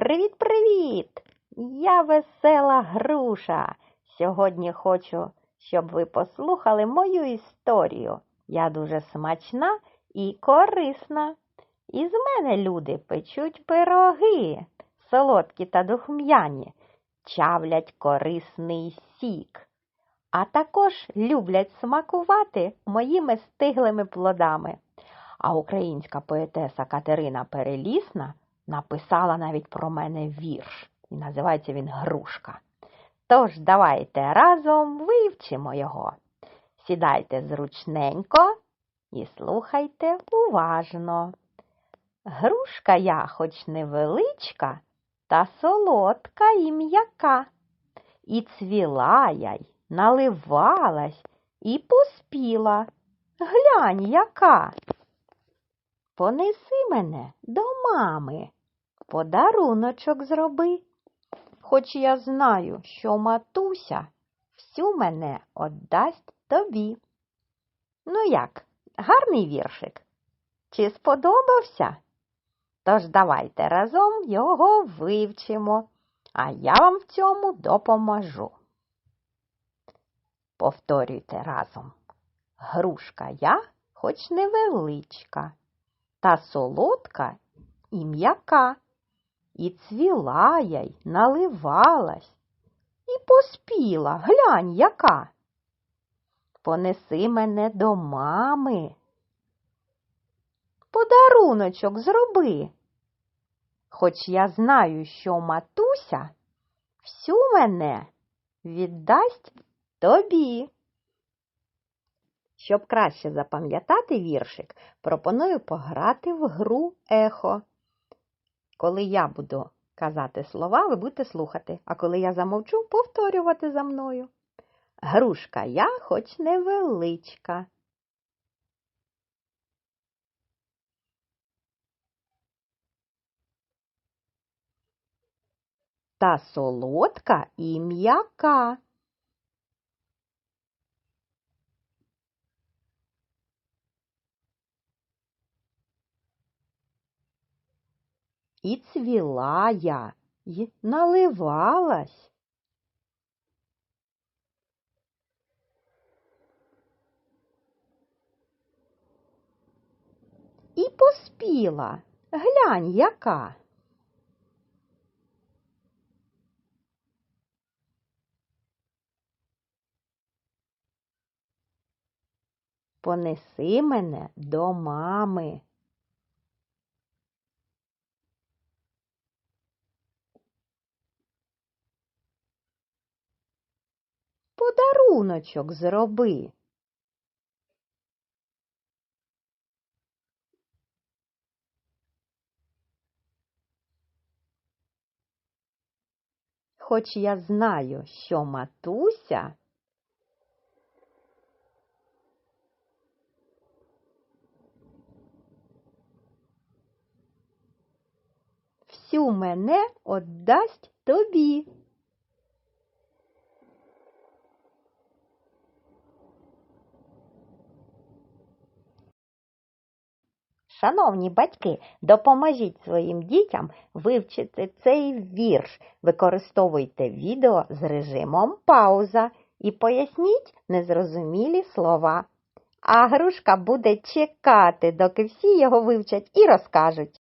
Привіт-привіт! Я весела груша. Сьогодні хочу, щоб ви послухали мою історію. Я дуже смачна і корисна. Із мене люди печуть пироги, солодкі та духм'яні, чавлять корисний сік, а також люблять смакувати моїми стиглими плодами. А українська поетеса Катерина Перелісна написала навіть про мене вірш, і називається він Грушка. Тож давайте разом вивчимо його. Сідайте зручненько і слухайте уважно. Грушка я, хоч невеличка, та солодка і м'яка. І цвіла я й наливалась і поспіла. Глянь, яка. Понеси мене до мами, подаруночок зроби. Хоч я знаю, що матуся всю мене отдасть тобі. Ну як, гарний віршик? Чи сподобався? Тож давайте разом його вивчимо, а я вам в цьому допоможу. Повторюйте разом. Грушка я, хоч невеличка, та солодка і м'яка, і цвіла я й наливалась, і поспіла, глянь, яка. Понеси мене до мами. Подаруночок зроби. Хоч я знаю, що матуся всю мене віддасть тобі. Щоб краще запам'ятати віршик, пропоную пограти в гру ехо. Коли я буду казати слова, ви будете слухати, а коли я замовчу, повторювати за мною. Грушка я, хоч невеличка. Та солодка і м'яка. І цвіла я, й наливалась. І поспіла, глянь, яка. Понеси мене до мами. Подаруночок зроби. Хоч я знаю, що матуся всю мене отдасть тобі. Шановні батьки, допоможіть своїм дітям вивчити цей вірш. Використовуйте відео з режимом пауза і поясніть незрозумілі слова. А грушка буде чекати, доки всі його вивчать і розкажуть.